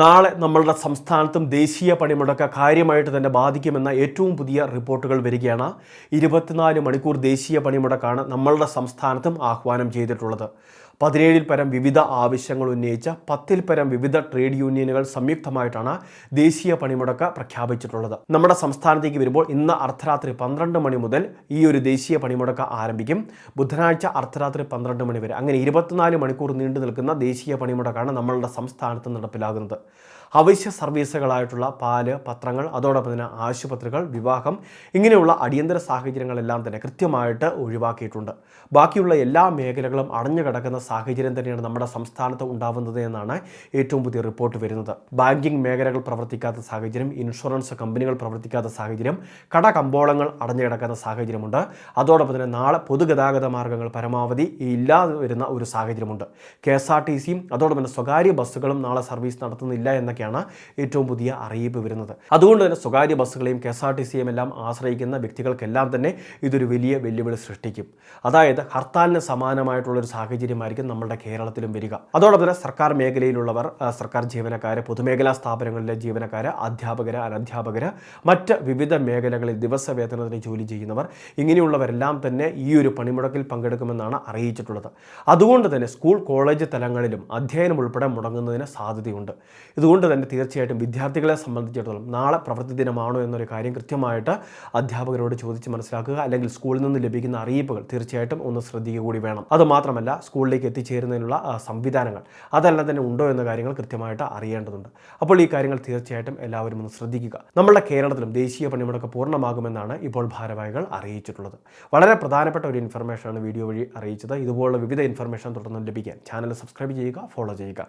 നാളെ നമ്മളുടെ സംസ്ഥാനത്തും ദേശീയ പണിമുടക്ക് കാര്യമായിട്ട് തന്നെ ബാധിക്കുമെന്ന ഏറ്റവും പുതിയ റിപ്പോർട്ടുകൾ വരികയാണ്. ഇരുപത്തിനാല് മണിക്കൂർ ദേശീയ പണിമുടക്കാണ് നമ്മളുടെ സംസ്ഥാനത്തും ആഹ്വാനം ചെയ്തിട്ടുള്ളത്. പതിനേഴിൽ പരം വിവിധ ആവശ്യങ്ങൾ ഉന്നയിച്ച പത്തിൽ പരം വിവിധ ട്രേഡ് യൂണിയനുകൾ സംയുക്തമായിട്ടാണ് ദേശീയ പണിമുടക്ക് പ്രഖ്യാപിച്ചിട്ടുള്ളത്. നമ്മുടെ സംസ്ഥാനത്തേക്ക് വരുമ്പോൾ ഇന്ന് അർദ്ധരാത്രി പന്ത്രണ്ട് മണി മുതൽ ഈ ഒരു ദേശീയ പണിമുടക്ക് ആരംഭിക്കും. ബുധനാഴ്ച അർദ്ധരാത്രി പന്ത്രണ്ട് മണി വരെ. അങ്ങനെ ഇരുപത്തിനാല് മണിക്കൂർ നീണ്ടു നിൽക്കുന്ന ദേശീയ പണിമുടക്കാണ് നമ്മളുടെ സംസ്ഥാനത്ത് നടപ്പിലാകുന്നത്. അവശ്യ സർവീസുകളായിട്ടുള്ള പാൽ പത്രങ്ങൾ അതോടൊപ്പം തന്നെ ആശുപത്രികൾ വിവാഹം ഇങ്ങനെയുള്ള അടിയന്തര സാഹചര്യങ്ങളെല്ലാം തന്നെ കൃത്യമായിട്ട് ഒഴിവാക്കിയിട്ടുണ്ട്. ബാക്കിയുള്ള എല്ലാ മേഖലകളും അടഞ്ഞു കിടക്കുന്ന സാഹചര്യം തന്നെയാണ് നമ്മുടെ സംസ്ഥാനത്ത് ഉണ്ടാവുന്നത് എന്നാണ് ഏറ്റവും പുതിയ റിപ്പോർട്ട് വരുന്നത്. ബാങ്കിംഗ് മേഖലകൾ പ്രവർത്തിക്കാത്ത സാഹചര്യം ഇൻഷുറൻസ് കമ്പനികൾ പ്രവർത്തിക്കാത്ത സാഹചര്യം കട കമ്പോളങ്ങൾ അടഞ്ഞു കിടക്കുന്ന സാഹചര്യമുണ്ട്. അതോടൊപ്പം തന്നെ നാളെ പൊതുഗതാഗത മാർഗങ്ങൾ പരമാവധി ഇല്ലാതെ വരുന്ന ഒരു സാഹചര്യമുണ്ട്. കെ എസ് ആർ ടി സിയും അതോടൊപ്പം തന്നെ സ്വകാര്യ ബസ്സുകളും നാളെ സർവീസ് നടത്തുന്നില്ല എന്നൊക്കെയാണ് ഏറ്റവും പുതിയ അറിയിപ്പ് വരുന്നത്. അതുകൊണ്ട് തന്നെ സ്വകാര്യ ബസ്സുകളെയും കെ എസ് ആർ ടി സിയും എല്ലാം ആശ്രയിക്കുന്ന വ്യക്തികൾക്കെല്ലാം തന്നെ ഇതൊരു വലിയ വെല്ലുവിളി സൃഷ്ടിക്കും. അതായത് ഹർത്താലിന് സമാനമായിട്ടുള്ള ഒരു സാഹചര്യമായിരിക്കും നമ്മുടെ കേരളത്തിലും വരിക. അതോടൊപ്പം തന്നെ സർക്കാർ മേഖലയിലുള്ളവർ സർക്കാർ ജീവനക്കാർ പൊതുമേഖലാ സ്ഥാപനങ്ങളിലെ ജീവനക്കാർ അധ്യാപകർ അനധ്യാപകർ മറ്റ് വിവിധ മേഖലകളിൽ ദിവസവേതനത്തിന് ജോലി ചെയ്യുന്നവർ ഇങ്ങനെയുള്ളവരെല്ലാം തന്നെ ഈ ഒരു പണിമുടക്കിൽ പങ്കെടുക്കുമെന്നാണ് അറിയിച്ചിട്ടുള്ളത്. അതുകൊണ്ട് തന്നെ സ്കൂൾ കോളേജ് തലങ്ങളിലും അധ്യയനം ഉൾപ്പെടെ മുടങ്ങുന്നതിന് സാധ്യതയുണ്ട്. ഇതുകൊണ്ട് തന്നെ തീർച്ചയായിട്ടും വിദ്യാർത്ഥികളെ സംബന്ധിച്ചിടത്തോളം നാളെ പ്രവൃത്തി ദിനമാണോ എന്നൊരു കാര്യം കൃത്യമായിട്ട് അധ്യാപകരോട് ചോദിച്ച് മനസ്സിലാക്കുക അല്ലെങ്കിൽ സ്കൂളിൽ നിന്ന് ലഭിക്കുന്ന അറിയിപ്പുകൾ തീർച്ചയായിട്ടും ഒന്ന് ശ്രദ്ധിക്കുക കൂടി വേണം. അതുമാത്രമല്ല സ്കൂളിലേക്ക് എത്തിച്ചേരുന്നതിനുള്ള സംവിധാനങ്ങൾ അതെല്ലാം തന്നെ ഉണ്ടോ എന്ന കാര്യങ്ങൾ കൃത്യമായിട്ട് അറിയേണ്ടതുണ്ട്. അപ്പോൾ ഈ കാര്യങ്ങൾ തീർച്ചയായിട്ടും എല്ലാവരും ഒന്ന് ശ്രദ്ധിക്കുക. നമ്മുടെ കേരളത്തിലും ദേശീയ പണിമുടക്ക് പൂർണമാകുമെന്നാണ് ഇപ്പോൾ ഭാരവാഹികൾ അറിയിച്ചിട്ടുള്ളത്. വളരെ പ്രധാനപ്പെട്ട ഒരു ഇൻഫർമേഷനാണ് വീഡിയോ വഴി അറിയിച്ചത്. ഇതുപോലുള്ള വിവിധ ഇൻഫർമേഷൻ തുടർന്ന് ലഭിക്കാൻ ചാനൽ സബ്സ്ക്രൈബ് ചെയ്യുക ഫോളോ ചെയ്യുക.